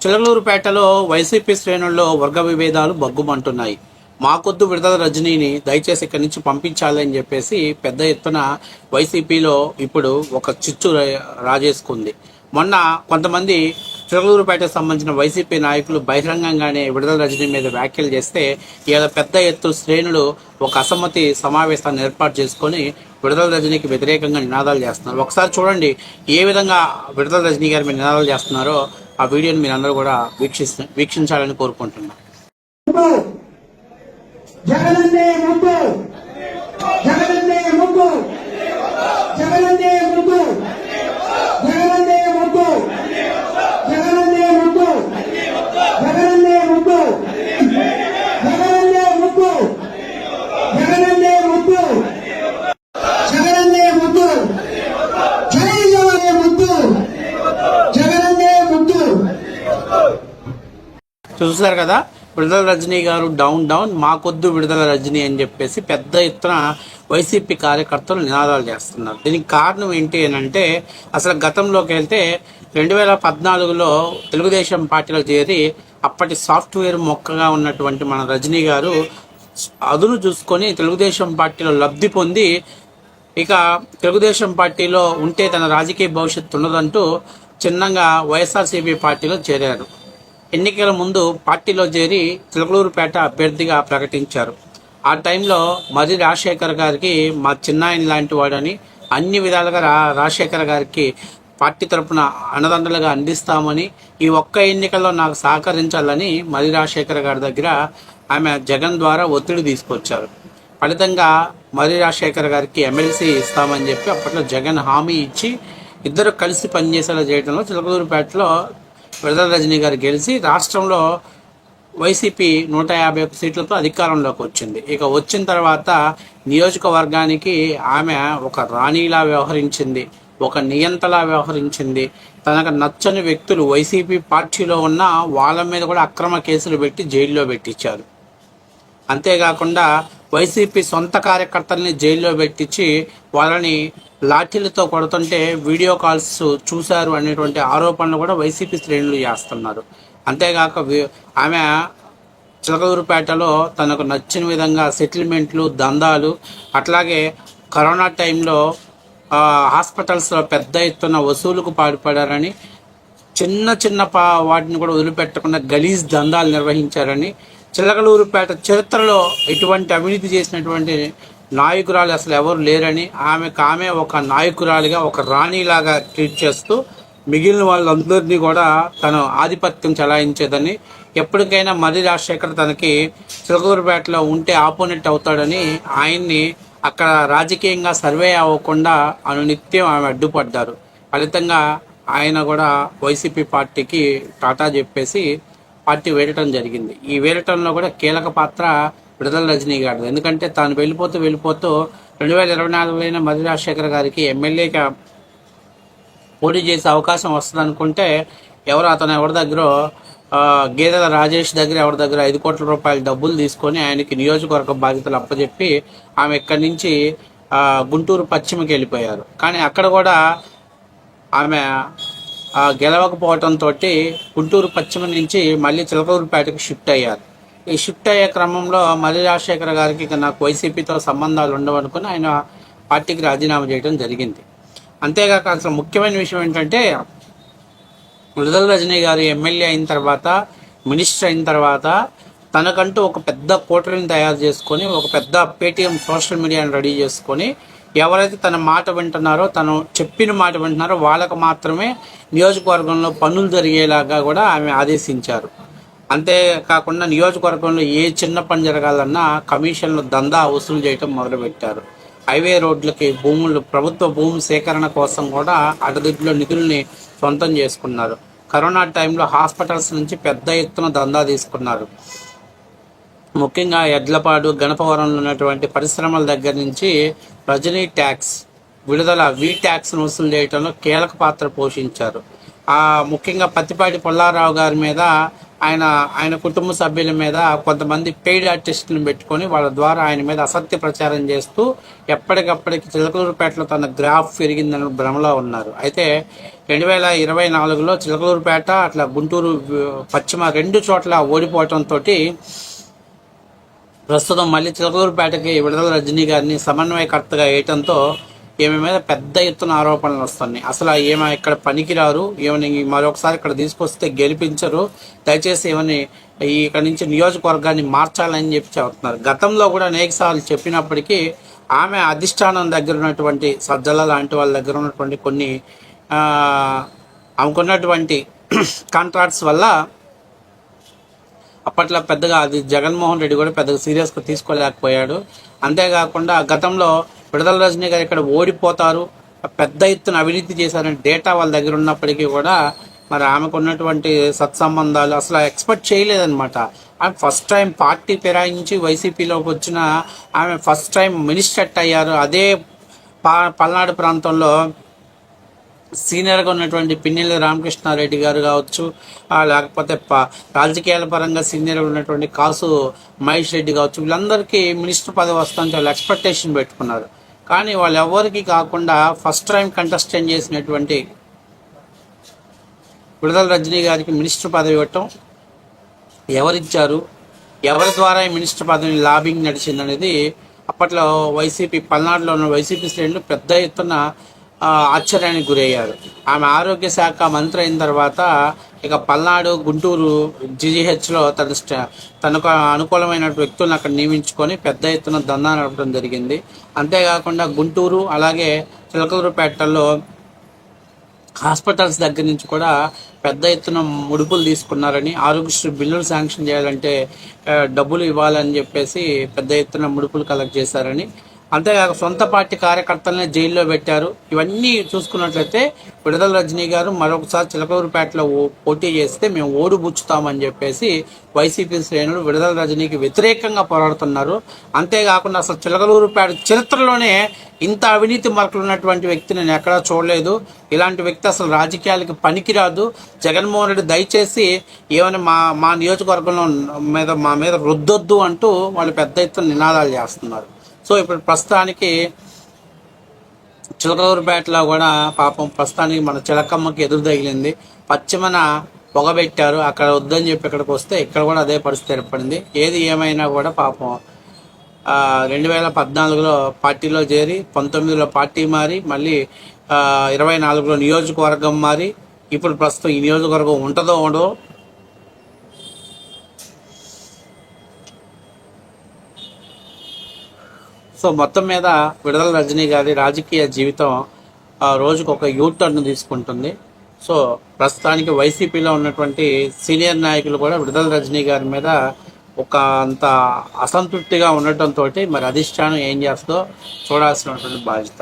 చిలకలూరుపేటలో YCP శ్రేణుల్లో వర్గ విభేదాలు బగ్గుమంటున్నాయి మాకొద్దు విడుదల రజనీని దయచేసి ఇక్కడి నుంచి పంపించాలని చెప్పేసి పెద్ద ఎత్తున వైసీపీలో ఇప్పుడు ఒక చిచ్చు రా- రాజేసుకుంది. మొన్న కొంతమంది చిలకలూరుపేటకు సంబంధించిన వైసీపీ నాయకులు బహిరంగంగానే విడుదల రజనీ మీద వ్యాఖ్యలు చేస్తే ఇలా పెద్ద ఎత్తు శ్రేణులు ఒక అసమ్మతి సమావేశాన్ని ఏర్పాటు చేసుకొని విడుదల రజనీకి వ్యతిరేకంగా నినాదాలు చేస్తున్నారు. ఒకసారి చూడండి ఏ విధంగా విడుదల రజనీ గారి మీద నినాదాలు చేస్తున్నారో ఆ వీడియోని మీరు అందరూ కూడా వీక్షిస్ వీక్షించాలని కోరుకుంటున్నాను చూసారు కదా? విడుదల రజనీ గారు డౌన్ డౌన్ మాకొద్దు విడుదల రజనీ అని చెప్పేసి పెద్ద ఎత్తున వైసీపీ కార్యకర్తలు నినాదాలు చేస్తున్నారు. దీనికి కారణం ఏంటి అని అంటే అసలు గతంలోకి వెళ్తే రెండు వేల పద్నాలుగులో తెలుగుదేశం పార్టీలో చేరి అప్పటి సాఫ్ట్వేర్ మొక్కగా ఉన్నటువంటి మన రజనీ గారు అదును చూసుకొని తెలుగుదేశం పార్టీలో లబ్ధి పొంది ఇక తెలుగుదేశం పార్టీలో ఉంటే తన రాజకీయ భవిష్యత్తు ఉండదంటూ చిన్నగా వైఎస్ఆర్సీపీ పార్టీలో చేరారు. ఎన్నికల ముందు పార్టీలో చేరి చిలకలూరుపేట అభ్యర్థిగా ప్రకటించారు. ఆ టైంలో మర్రి రాజశేఖర్ గారికి మా చిన్నాయన లాంటి వాడని అన్ని విధాలుగా రా రాజశేఖర్ గారికి పార్టీ తరపున అన్నదండలుగా అందిస్తామని ఈ ఒక్క ఎన్నికల్లో నాకు సహకరించాలని మర్రి రాజశేఖర్ గారి దగ్గర ఆమె జగన్ ద్వారా ఒత్తిడి తీసుకొచ్చారు. ఫలితంగా మర్రి రాజశేఖర్ గారికి ఎమ్మెల్సీ ఇస్తామని చెప్పి అప్పట్లో జగన్ హామీ ఇచ్చి ఇద్దరు కలిసి పనిచేసేలా చేయడంలో చిలకలూరుపేటలో విడుదల రజనీ గారు గెలిచి రాష్ట్రంలో వైసీపీ నూట యాభై ఒక్క సీట్లతో అధికారంలోకి వచ్చింది. ఇక వచ్చిన తర్వాత నియోజకవర్గానికి ఆమె ఒక రాణిలా వ్యవహరించింది ఒక నియంతలా వ్యవహరించింది. తనకు నచ్చని వ్యక్తులు వైసీపీ పార్టీలో ఉన్న వాళ్ళ మీద కూడా అక్రమ కేసులు పెట్టి జైల్లో పెట్టించారు. అంతేకాకుండా వైసీపీ సొంత కార్యకర్తల్ని జైల్లో పెట్టించి వాళ్ళని లాఠీలతో కొడుతుంటే వీడియో కాల్స్ చూశారు అనేటువంటి ఆరోపణలు కూడా వైసీపీ శ్రేణులు చేస్తున్నారు. అంతేకాక ఆమె చిలకూరుపేటలో తనకు నచ్చిన విధంగా సెటిల్మెంట్లు దందాలు అట్లాగే కరోనా టైంలో హాస్పిటల్స్లో పెద్ద ఎత్తున వసూలుకు పాల్పడారని చిన్న చిన్న పా వాటిని కూడా వదిలిపెట్టకుండా గలీజ్ దందాలు నిర్వహించారని చిలకలూరుపేట చరిత్రలో ఎటువంటి అవినీతి చేసినటువంటి నాయకురాలు అసలు ఎవరు లేరని ఆమెకు ఆమె ఒక నాయకురాలిగా ఒక రాణిలాగా ట్రీట్ చేస్తూ మిగిలిన వాళ్ళందరినీ కూడా తను ఆధిపత్యం చెలాయించేదని ఎప్పటికైనా మర్రి రాజశేఖర్ తనకి చిలకలూరుపేటలో ఉంటే ఆపోనెంట్ అవుతాడని ఆయన్ని అక్కడ రాజకీయంగా సర్వే అవ్వకుండా అనునిత్యం ఆమె అడ్డుపడ్డారు. ఫలితంగా ఆయన కూడా వైసీపీ పార్టీకి టాటా చెప్పేసి పార్టీ వేయటం జరిగింది. ఈ వేయటంలో కూడా కీలక పాత్ర విడుదల రజనీ గారు ఎందుకంటే తాను వెళ్ళిపోతూ వెళ్ళిపోతూ రెండు వేల ఇరవై నాలుగులో మధు రాజశేఖర్ గారికి ఎమ్మెల్యేగా పోటీ చేసే అవకాశం వస్తుంది అనుకుంటే ఎవరు అతను ఎవరి దగ్గర గేదెల రాజేష్ దగ్గర ఎవరి దగ్గర ఐదు కోట్ల రూపాయల డబ్బులు తీసుకొని ఆయనకి నియోజకవర్గ బాధ్యతలు అప్పచెప్పి ఆమె ఇక్కడి నుంచి గుంటూరు పశ్చిమకి వెళ్ళిపోయారు. కానీ అక్కడ కూడా ఆమె గెలవకపోవడంతో గుంటూరు పశ్చిమ నుంచి మళ్ళీ చిలకూరుపేటకు షిఫ్ట్ అయ్యారు. ఈ షిఫ్ట్ అయ్యే క్రమంలో మల్లి రాజశేఖర గారికి నాకు వైసీపీతో సంబంధాలు ఉండవనుకుని ఆయన పార్టీకి రాజీనామా చేయడం జరిగింది. అంతేగాక అసలు ముఖ్యమైన విషయం ఏంటంటే విడుదల రజనీ గారు ఎమ్మెల్యే అయిన తర్వాత మినిస్టర్ అయిన తర్వాత తనకంటూ ఒక పెద్ద కూటమిని తయారు చేసుకొని ఒక పెద్ద పేటీఎం సోషల్ మీడియాని రెడీ చేసుకొని ఎవరైతే తన మాట వింటున్నారో తను చెప్పిన మాట వింటున్నారో వాళ్ళకు మాత్రమే నియోజకవర్గంలో పనులు జరిగేలాగా కూడా ఆమె ఆదేశించారు. అంతేకాకుండా నియోజకవర్గంలో ఏ చిన్న పని జరగాలన్నా కమిషన్లు దందా వసూలు చేయటం మొదలుపెట్టారు. హైవే రోడ్లకి భూములు ప్రభుత్వ భూమి సేకరణ కోసం కూడా అడదిడ్లో నిధుల్ని సొంతం చేసుకున్నారు. కరోనా టైంలో హాస్పిటల్స్ నుంచి పెద్ద ఎత్తున దందా తీసుకున్నారు. ముఖ్యంగా ఎడ్లపాడు గణపవరంలో ఉన్నటువంటి పరిశ్రమల దగ్గర నుంచి రజనీ ట్యాక్స్ విడుదల వి ట్యాక్స్ను వసూలు చేయడంలో కీలక పాత్ర పోషించారు. ముఖ్యంగా పత్తిపాటి పుల్లారావు గారి మీద ఆయన ఆయన కుటుంబ సభ్యుల మీద కొంతమంది పెయిడ్ ఆర్టిస్టులను పెట్టుకొని వాళ్ళ ద్వారా ఆయన మీద అసత్య ప్రచారం చేస్తూ ఎప్పటికప్పటికి చిలకలూరుపేటలో తన గ్రాఫ్ పెరిగిందని భ్రమలో ఉన్నారు. అయితే రెండు వేల ఇరవై నాలుగులో చిలకలూరుపేట అట్లా గుంటూరు పశ్చిమ రెండు చోట్ల ఓడిపోవటంతో ప్రస్తుతం మళ్ళీ చిలకలూరుపేటకి విడుదల రజనీ గారిని సమన్వయకర్తగా వేయటంతో ఈమె మీద పెద్ద ఎత్తున ఆరోపణలు వస్తున్నాయి. అసలు ఈమె ఇక్కడ పనికిరారు. ఈమెని మరొకసారి ఇక్కడ తీసుకొస్తే గెలిపించరు. దయచేసి ఈమెని ఇక్కడ నుంచి నియోజకవర్గాన్ని మార్చాలని చెప్పి చెబుతున్నారు. గతంలో కూడా అనేక సార్లు చెప్పినప్పటికీ ఆమె అధిష్టానం దగ్గర ఉన్నటువంటి సజ్జల లాంటి వాళ్ళ దగ్గర ఉన్నటువంటి కొన్ని ఆమెకున్నటువంటి కాంట్రాక్ట్స్ వల్ల అప్పట్లో పెద్దగా అది జగన్మోహన్ రెడ్డి కూడా పెద్దగా సీరియస్గా తీసుకోలేకపోయాడు. అంతేకాకుండా గతంలో విడుదల రజనీ గారు ఇక్కడ ఓడిపోతారు. పెద్ద ఎత్తున అవినీతి చేశారని డేటా వాళ్ళ దగ్గర ఉన్నప్పటికీ కూడా మరి ఆమెకు ఉన్నటువంటి సత్సంబంధాలు అసలు ఎక్స్పెక్ట్ చేయలేదన్నమాట. ఆమె ఫస్ట్ టైం పార్టీ ఫిరాయించి వైసీపీలోకి వచ్చిన ఆమె ఫస్ట్ టైం మినిస్టర్ అయ్యారు. అదే పా పల్నాడు ప్రాంతంలో సీనియర్గా ఉన్నటువంటి పిన్నెల్లి రామకృష్ణారెడ్డి గారు కావచ్చు లేకపోతే రాజకీయాల పరంగా సీనియర్గా ఉన్నటువంటి కాసు మహేష్ రెడ్డి కావచ్చు వీళ్ళందరికీ మినిస్టర్ పదవి వస్తుందని చాలా ఎక్స్పెక్టేషన్ పెట్టుకున్నారు. కానీ వాళ్ళు ఎవరికి కాకుండా ఫస్ట్ టైం కంటెస్టెంట్ చేసినటువంటి విడుదల రజనీ గారికి మినిస్టర్ పదవి ఇవ్వటం ఎవరిచ్చారు ఎవరి ద్వారా ఈ మినిస్టర్ పదవిని లాబింగ్ నడిచింది అనేది అప్పట్లో వైసీపీ పల్నాడులో ఉన్న వైసీపీ శ్రేణులు పెద్ద ఎత్తున ఆశ్చర్యానికి గురయ్యారు ఆమె ఆరోగ్య శాఖ మంత్రి అయిన తర్వాత ఇక పల్నాడు గుంటూరు జీజీహెచ్లో తన స్ట- తనకు అనుకూలమైన వ్యక్తులను అక్కడ నియమించుకొని పెద్ద ఎత్తున దందా నడపడం జరిగింది. అంతేకాకుండా గుంటూరు అలాగే చిలకలూరుపేటలో హాస్పిటల్స్ దగ్గర నుంచి కూడా పెద్ద ఎత్తున ముడుపులు తీసుకున్నారని ఆరోగ్యశ్రీ బిల్లులు శాంక్షన్ చేయాలంటే డబ్బులు ఇవ్వాలని చెప్పేసి పెద్ద ఎత్తున ముడుపులు కలెక్ట్ చేశారని అంతేకాక సొంత పార్టీ కార్యకర్తలనే జైల్లో పెట్టారు. ఇవన్నీ చూసుకున్నట్లయితే విడుదల రజనీ గారు మరొకసారి చిలకూరుపేటలో పోటీ చేస్తే మేము ఓడిబుచ్చుతామని చెప్పేసి వైసీపీ శ్రేణులు విడుదల రజనీకి వ్యతిరేకంగా పోరాడుతున్నారు. అంతేకాకుండా అసలు చిలకలూరుపేట చరిత్రలోనే ఇంత అవినీతి మరకలు ఉన్నటువంటి వ్యక్తి నేను ఎక్కడా చూడలేదు. ఇలాంటి వ్యక్తి అసలు రాజకీయాలకి పనికిరాదు. జగన్మోహన్ రెడ్డి దయచేసి ఏమైనా మా మా నియోజకవర్గంలో మీద మా మీద రుద్దొద్దు అంటూ వాళ్ళు పెద్ద ఎత్తున నినాదాలు చేస్తున్నారు. సో ఇప్పుడు ప్రస్తుతానికి చిలకలూరుపేటలో కూడా పాపం ప్రస్తుతానికి మన చిలకమ్మకి ఎదురు తగిలింది. పశ్చిమన పొగబెట్టారు అక్కడ వద్దని చెప్పి ఇక్కడికి వస్తే ఇక్కడ కూడా అదే పరిస్థితి ఏర్పడింది. ఏది ఏమైనా కూడా పాపం రెండు వేల పద్నాలుగులో పార్టీలో చేరి పంతొమ్మిదిలో పార్టీ మారి మళ్ళీ ఇరవై నాలుగులో నియోజకవర్గం మారి ఇప్పుడు ప్రస్తుతం ఈ నియోజకవర్గం ఉంటుందో ఉండదో సో మొత్తం మీద విడుదల రజనీ గారి రాజకీయ జీవితం ఆ, రోజుకు ఒక యూత్ టర్న్ తీసుకుంటుంది. సో ప్రస్తుతానికి వైసీపీలో ఉన్నటువంటి సీనియర్ నాయకులు కూడా విడుదల రజనీ గారి మీద ఒక అంత అసంతృప్తిగా ఉండటంతో మరి అధిష్టానం ఏం చేస్తుందో చూడాల్సినటువంటి బాధ్యత.